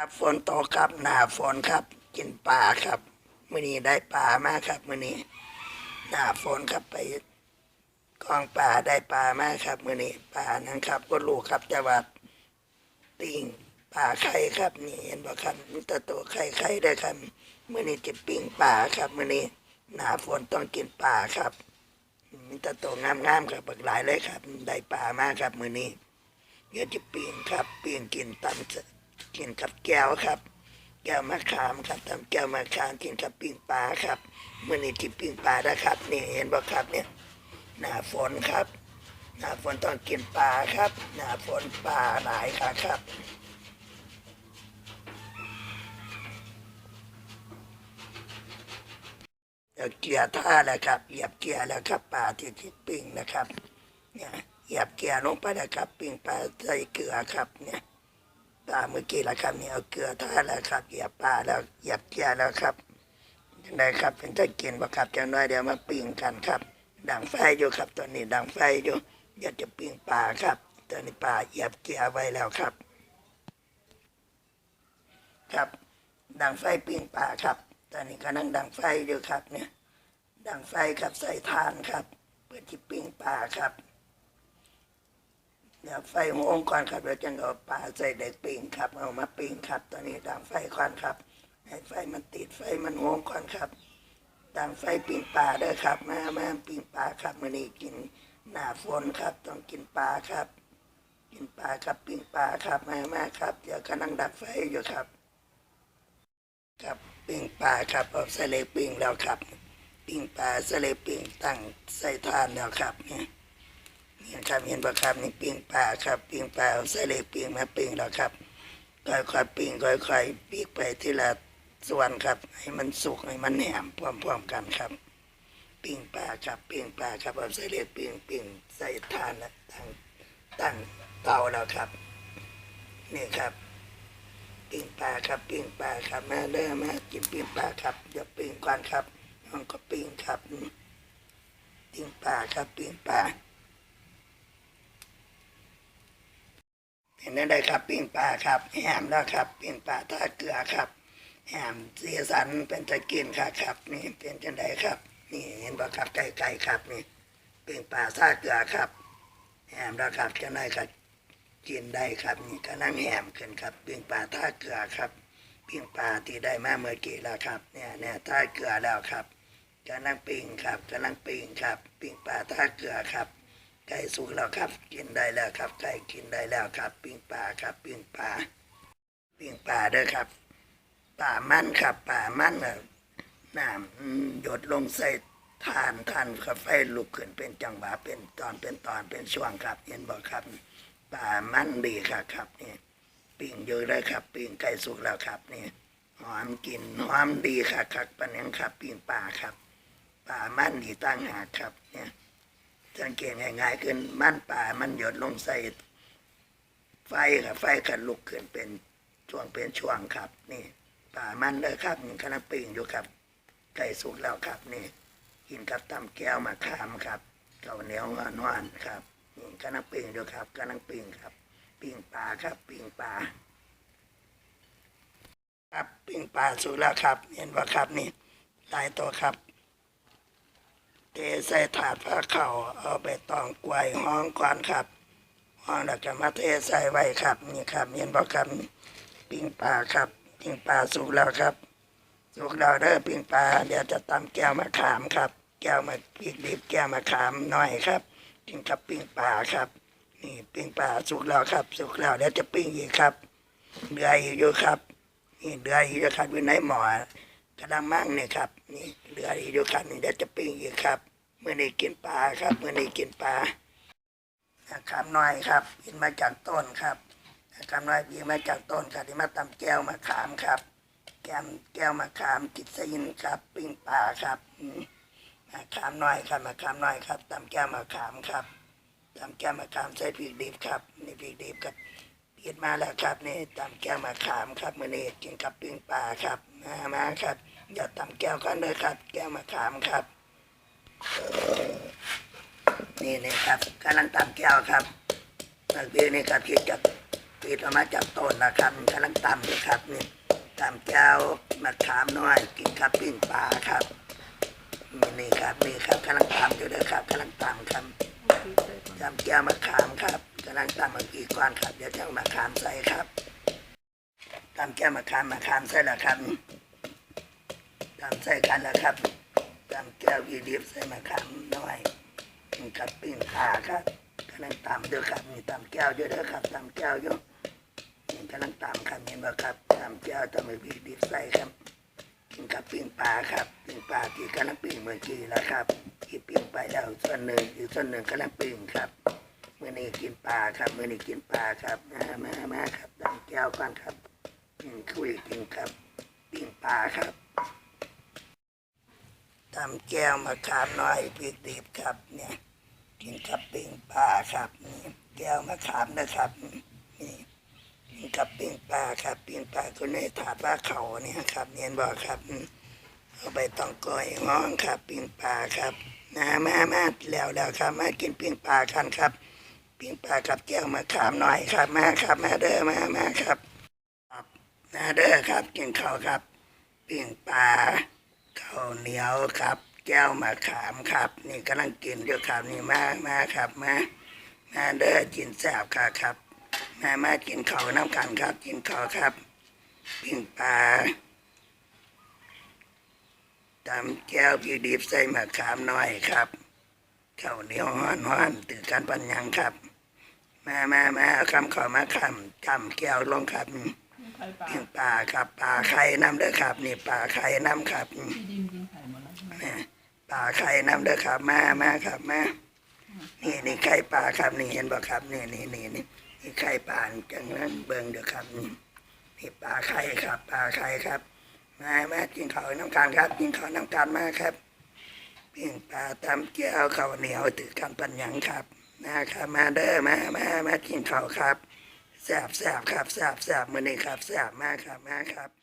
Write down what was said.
ครับฝนตกครับหน้าฝนครับ กินปลาครับมื้อนี้ได้ปลามากครับมื้อนี้หน้าฝนครับไปกองปลาได้ปลามากครับมื้อนี้ปลานั้นครับ ก็รู้ครับแต่ว่าติ่งปลาไข่ครับ นี่เห็นบ่ครับมีแต่ตัวไข่ไข่ได้ครับมื้อนี้จะปิ้งปลาครับมื้อนี้หน้าฝนต้องกินปลาครับมีแต่ตัวงามๆครับบักหลายเลยครับ ได้ปลามากครับมื้อนี้เดี๋ยวจะปิ้งครับปิ้งกินตำเส กินกับแก้วครับ แก้วมะขามครับตำแก้วมะขามกินกับปิ้งปลาครับเมื่อนี้ที่ปิ้งปลานะครับนี่เห็นบ่ครับเนี่ยหน้าฝนครับหน้าฝนต้องกินปลาครับหน้าฝนปลาหลายครับครับเดี๋ยวเกียร์ท่าแล้วครับเหยียบเกียร์แล้วครับปลาที่ที่ปิ้งนะครับเนี่ยเหยียบเกียร์ลงไปนะครับปิ้งปลาใส่เกลือครับเนี่ย ปลาเมื่อกี้แล้วครับนี่เอาเกลือท่าแล้วครับเหยียบปลาแล้วเหยียบเกียร์แล้วครับยังไงครับเป็นจะกินบ่ครับจังน้อยเดี๋ยวมาปิ้งกันครับดังไฟอยู่ครับตอนนี้ดังไฟอยู่อยากจะปิ้งปลาครับตอนนี้ปลาเหยียบเกียร์ไว้แล้วครับ ครับดังไฟปิ้งปลาครับ ตอนนี้กำลังดังไฟอยู่ครับเนี่ยดังไฟครับใส่ทานครับ เพื่อที่ปิ้งปลาครับ ดี๋ยวไฟโหงก่อนครับเราจะเอาปลาใส่เด็กปิงครับ เอามาปิงครับ ตอนนี้ดังไฟก่อนครับ ให้ไฟมันติดไฟมันโหงก่อนครับดังไฟปิงปลาด้อครับ มามาปิงปลาครับมื่อนี้กินหน้าฝนครับ ต้องกินปลาครับ กินปลาครับปิงปลาครับมามาครับ เดี๋ยวกำลังดับไฟอยู่ครับ ครับปิงปลาครับเอาใส่เลยปิ้งแล้วครับ ปิงปลาใส่เลยปิ้งตั้งใส่ทานแล้วครับเนี่ย นี่ยครับเห็นปะครับนี่ปิ้งปลาครับปิ้งปลาใส่เลยปิ้งมาปิ้งแล้วครับค่อยๆปิ้งค่อยๆปิ้งไปทีละส่วนครับ ให้มันสุกให้มันแหนมพร้อมๆกันครับ ปิ้งปลาครับปิ้งปลาครับเอาใส่เลยปิ้งปิ้งใส่ทานแล้วตั้งตั้งเตาแล้วครับ นี่ครับปิ้งปลาครับปิ้งปลาครับแมาเด้อมากินปิ้งปลาครับเดี๋ยวปิ้งก่อนครับมันก็ปิ้งครับปิ้งปลาครับปิ้งปลา ห็นได้ครับปิ้งปลาครับแหมแล้วครับปิ้งปลาท่าเกลือครับแหมสีสันเป็นตะกินครับครับ นี่เป็นจังไดครับ นี่เห็นบ่ครับไก่ๆครับนี่ปิ้งปลาท่าเกลือครับแหมแล้วครับจังไดครับกินได้ครับนี่กำลังแหมขึ้นครับปิ้งปลาท่าเกลือครับปิ้งปลาที่ได้มาเมื่อกี้แล้วครับ เนี่ยเนี่ยท่าเกลือแล้วครับกำลังปิ้งครับกำลังปิ้งครับ ปิ้งปลาท่าเกลือครับ ไก่สุกแล้วครับ กินได้แล้วครับ ไก่กินได้แล้วครับ ปิ้งปลาครับ ปิ้งปลาปิ้งปลาด้อครับปลามันครับปลามันน่ะน้ำหยดลงใส่ทานทานครับไฟลุกขึ้นเป็นจังหวะเป็นตอนเป็นตอนเป็นช่วงครับเห็นบอกครับป่ามันดีครับครับนี่ปิ้งเยอะเลยครับ ปิ้งไก่สุกแล้วครับนี่หอมกลินหอมดีครับครับปะเนียงครับ ปิ้งป่าครับป่ามันดีตั้งหาครับเนี่ย สังเกตง่ายๆขึ้นมันป่ามันหยดลงใส่ไฟครับไฟขันลุกขึ้นเป็นช่วงเป็นช่วงครับ นี่ ป่ามันเลยครับนี่กำลังปิ้งอยู่ครับไก่สุกแล้วครับนี่กินกับตำแก้วมาขามครับเก่าเหนียวงอนวานครับนี่กำลังปิ้งอยู่ครับกำลังปิ้งครับ ปิ้งปลาครับ ปิ้งปลาครับปิ้งปลาสุกแล้วครับ เห็นว่าครับนี่หลายตัวครับ เทใส่ถาดผ้าเข่าเอาไปตองกวยห้องก่อนครับห้องแล้วก็มาเทใส่ไว้ครับ นี่ครับเห็นว่าครับปิ้งปลาครับปิ้งปลาสุกแล้วครับสุกแล้วเด้อปิ้งปลาเดี๋ยวจะตำแก้วมะขามครับ แก้วมะพริกดิบแก้วมะขามหน่อยครับกินกับปิ้งปลาครับ นี่ปิ้งปลาสุกแล้วครับ สุกแล้วเดี๋ยวจะปิ้งอีกครับเดือยอยู่ครับนี่เดือยอีกอยู่ครับอยู่ในหม้อ กระดังมั่งนี่ยครับนี่เดืออีกอยู่ครับนี่เดี๋ยวจะปิ้งอีกครับเมื่อนี้กินปลาครับเมื่อนี้กินปลานะครับน้อยครับกินมาจากต้นครับนะครับน้อยกินมาจากต้นครับที่มาตำแก้วมะขามครับ แก้มแก้วมะขามกิดซีนครับ ปิ้งปลาครับมมะขามน้อยครับมะขามน้อยครับตำแก้วมะขามครับตำแก้วมะขามใส่พริกดิบครับนี่พริกดิบครับ ปิดมาแล้วครับนี่ตำแก้วมะขามครับมือนี้กินกับปิ้งปลาครับมามาครับ อย่าตำแก้วกันเลยครับ แก้วมะขามครับ นี่นี่ครับกำลังตำแก้วครับตะกี้นี่ครับคิดกับปิดออกมาจากต้นนะครับกำลังตำอยู่ครับนี่ตำแก้วมะขามน้อย กินกับปิ้งปลาครับนี่นี่ครับนี่ครับกำลังตำอยู่เลยครับกำลังตำครับตำแก้วมะขามครับ กำลังตำเมื่อกี้ก่อนครับ เดี๋ยวจะเอามะขามใส่ครับตำแก้วมะขามมะขามใส่ล้วครับตำใส่กันล้วครับตำแก้วยีดิบใส่มะขามน้อยนี่ครับปิ้งปลาครับกำลังตำเด้อครับนี่ตำแก้วเยอะเด้อครับตำแก้วเยอะนี่กำลังตามครับเห็นบ่ครับตามเจ้าตามอีดิบใส่ครับกินกับปิ้งปลาครับปิ้งปลาที่กำลังปิ้งเมื่อกี้แล้วครับที่ปิ้งไปแล้วส่วนหนึ่งอีกส่วนหนึ่งกำลังปิ้งครับ เมื่อนี้กินปลาครับเมื่อนี้กินปลาครับมามามาครับตามแก้วก่อนครับกินคุยกินครับปิ้งปลาครับตามแก้วมะขามน้อยพริกดิบครับ เนี่ยกินกับปิ้งปลาครับนี่แก้วมะขามนะครับนี่กินกับปิ้งปลาครับปิ้งปลาก็ในถาดว่าเขาเนี่ยครับเนียนบอกครับเอาไปต้องก้อยห้องครับปิ้งปลาครับนะมามาแล้วแล้วครับมากินปิ้งปลากันครับ ปิ้งปลากับแก้วมะขามหน่อยครับ มาครับ มาเด้อมามาครับครับมาเด้อครับกินข้าวครับปิ้งปลาข้าวเหนียวครับ แก้วมะขามครับ นี่กำลังกินอยู่ครับนี่มามาครับมามาเด้อกินแซ่บครับครับมามากินข้าวน้ำกันครับ กินข้าวครับปิ้งปลาตำแก้วพี่ดิบใส่มะขามน้อยครับข้าวเหนียวห้อนห้อนตื่นกันปัญญังครับ มามามาเอาคำขอมาคำคำแก้วลงครับไข่ปลาปิ้งปลาครับปลาไข่น้ำเด้อครับ นี่ปลาไข่น้ำครับพี่ดิมกินไข่หมดแล้วนะปลาไข่น้ำเด้อครับมามาครับมานี่นี่ไข่ปลาครับนี่เห็นบ่ครับนี่นี่นี่นี่นี่ไข่ปลาจังนั้นเบิ่งเด้อครับนี่นี่ปลาไข่ครับปลาไข่ครับมามากินข้าวน้ำกันครับกินข้าวน้ำกันมาครับปิ้งปลาตำเกี๊ยวข้าวเหนียวถือกันปัญญังครับ นะครับมาเด้อมามามากินข้าวครับแซบแซบครับแซบแซบมื้อนี้ครับแซ่บมากครับมาครับ